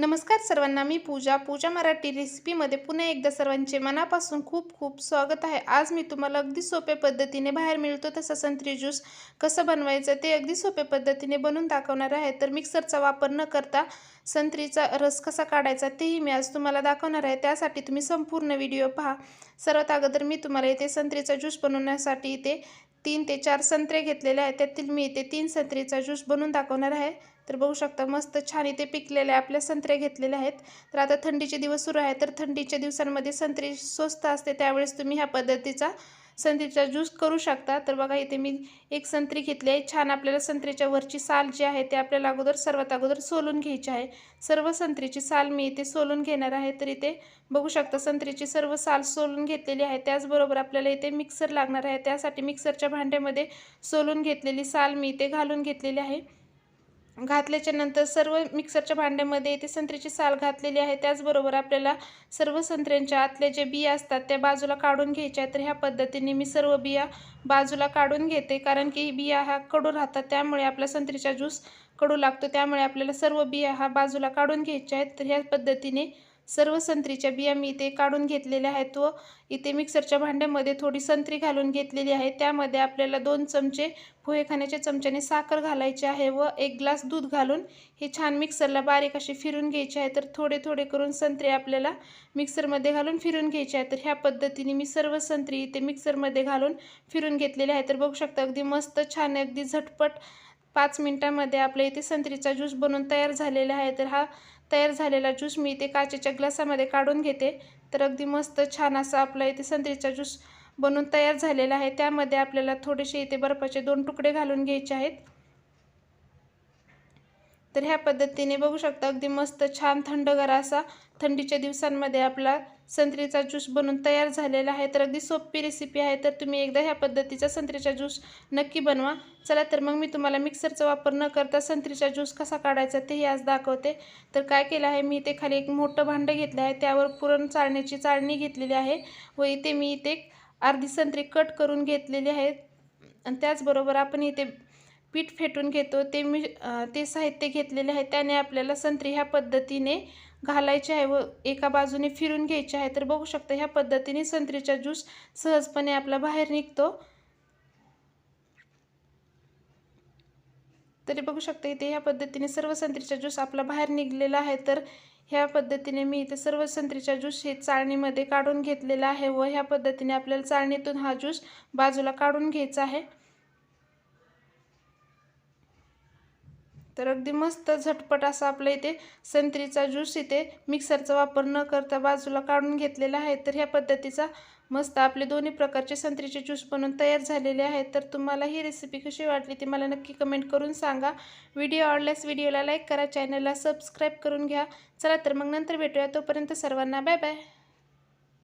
नमस्कार सर्वांना मी पूजा. पूजा मराठी रेसिपीमध्ये पुन्हा एकदा सर्वांचे मनापासून खूप खूप स्वागत आहे. आज मी तुम्हाला अगदी सोप्या पद्धतीने बाहेर मिळतो तसा संत्री ज्यूस कसं बनवायचं ते अगदी सोप्या पद्धतीने बनवून दाखवणार आहे. तर मिक्सरचा वापर न करता संत्रीचा रस कसा काढायचा तेही मी आज तुम्हाला दाखवणार आहे. त्यासाठी तुम्ही संपूर्ण व्हिडिओ पहा. सर्वात अगोदर मी तुम्हाला इथे संत्रीचा ज्यूस बनवण्यासाठी इथे तीन ते चार संत्रे घेतलेले आहेत. त्यातील मी इथे तीन संत्रीचा ज्यूस बनवून दाखवणार आहे. तर बघू शकता मस्त छान इथे पिकलेले आपल्या संत्रे घेतलेले आहेत. तर आता थंडीचे दिवस सुरू आहे तर थंडीच्या दिवसांमध्ये संत्री स्वस्त असते त्यावेळेस तुम्ही ह्या पद्धतीचा संत्रीचा ज्यूस करू शकता. तर बघा इथे मी एक संत्री घेतली आहे. छान आपल्याला संत्रीच्या वरची साल जी आहे ते आपल्याला अगोदर सर्वात अगोदर सोलून घ्यायची आहे. सर्व संत्रीची साल मी इथे सोलून घेणार आहे. तर इथे बघू शकता संत्रीची सर्व साल सोलून घेतलेली आहे. त्याचबरोबर आपल्याला इथे मिक्सर लागणार आहे. त्यासाठी मिक्सरच्या भांड्यामध्ये सोलून घेतलेली साल मी इथे घालून घेतलेली आहे. घातल्याच्या नंतर सर्व मिक्सरच्या भांड्यामध्ये इथे संत्र्याची साल घातलेली आहे. त्याचबरोबर आपल्याला सर्व संत्र्यांच्या आतल्या जे बिया असतात त्या बाजूला काढून घ्यायच्या तर ह्या पद्धतीने मी सर्व बिया बाजूला काढून घेते. कारण की बिया हा कडू राहतात त्यामुळे आपला संत्रीचा ज्यूस कडू लागतो. त्यामुळे आपल्याला सर्व बिया हा बाजूला काढून घ्यायच्या आहेत. तर ह्या पद्धतीने सर्व संत्रीच्या बिया मी इथे काढून घेतलेल्या आहेत. व इथे मिक्सरच्या भांड्यामध्ये थोडी संत्री घालून घेतलेली आहे. त्यामध्ये आपल्याला दोन चमचे पोहे खाण्याच्या चमच्याने साखर घालायचे आहे व एक ग्लास दूध घालून हे छान मिक्सरला बारीक असे फिरून घ्यायचे आहे. तर थोडे थोडे करून संत्री आपल्याला मिक्सरमध्ये घालून फिरून घ्यायचे आहे. तर ह्या पद्धतीने मी सर्व संत्री इथे मिक्सरमध्ये घालून फिरून घेतलेले आहे तर बघू शकता अगदी मस्त छान अगदी झटपट पाच मिनटामध्ये आपल्या इथे संत्रीचा ज्यूस बनवून तयार झालेला आहे. तर हा तयार झालेला ज्यूस मी इथे काचेच्या ग्लासामध्ये काढून घेते. तर अगदी मस्त छान असा आपला इथे संत्रीचा ज्यूस बनवून तयार झालेला आहे. त्यामध्ये आपल्याला थोडेसे इथे बर्फाचे दोन तुकडे घालून घ्यायचे आहेत. तर ह्या पद्धतीने बघू शकता अगदी मस्त छान थंडगार असा थंडीच्या दिवसांमध्ये आपला संत्रीचा ज्यूस बनून तयार झालेला आहे. तर अगदी सोपी रेसिपी आहे. तर तुम्ही एकदा ह्या पद्धतीचा संत्रीचा ज्यूस नक्की बनवा. चला तर मग मी तुम्हाला मिक्सरचा वापर न करता संत्रीचा ज्यूस कसा काढायचा तेही आज दाखवते. तर काय केलं आहे मी इथे खाली एक मोठं भांडं घेतलं आहे. त्यावर पुरण चाळण्याची चाळणी घेतलेली आहे व इथे मी इथे अर्धी संत्री कट करून घेतलेली आहे. आणि त्याचबरोबर आपण इथे पीठ फेटून घेतो ते मी ते साहित्य घेतलेले आहे त्याने आपल्याला संत्री ह्या पद्धतीने घालायचे आहे व एका बाजूने फिरून घ्यायचे आहे. तर बघू शकता ह्या पद्धतीने संत्रीचा ज्यूस सहजपणे आपला बाहेर निघतो. तरी बघू शकता इथे ह्या पद्धतीने सर्व संत्रीचा ज्यूस आपला बाहेर निघलेला आहे. तर ह्या पद्धतीने मी इथे सर्व संत्रीचा ज्यूस हे चाळणीमध्ये काढून घेतलेला आहे व ह्या पद्धतीने आपल्याला चाळणीतून हा ज्यूस बाजूला काढून घ्यायचा आहे. तर अगदी मस्त झटपट असा आपल्या इथे संत्रीचा ज्यूस इथे मिक्सरचा वापर न करता बाजूला काढून घेतलेला आहे. तर ह्या पद्धतीचा मस्त आपले दोन्ही प्रकारचे संत्रीचे ज्यूस बनवून तयार झालेले आहेत. तर तुम्हाला ही रेसिपी कशी वाटली ती मला नक्की कमेंट करून सांगा. व्हिडिओ आवडल्यास व्हिडिओला लाईक करा चॅनलला सबस्क्राईब करून घ्या. चला तर मग नंतर भेटूया. तोपर्यंत सर्वांना बाय बाय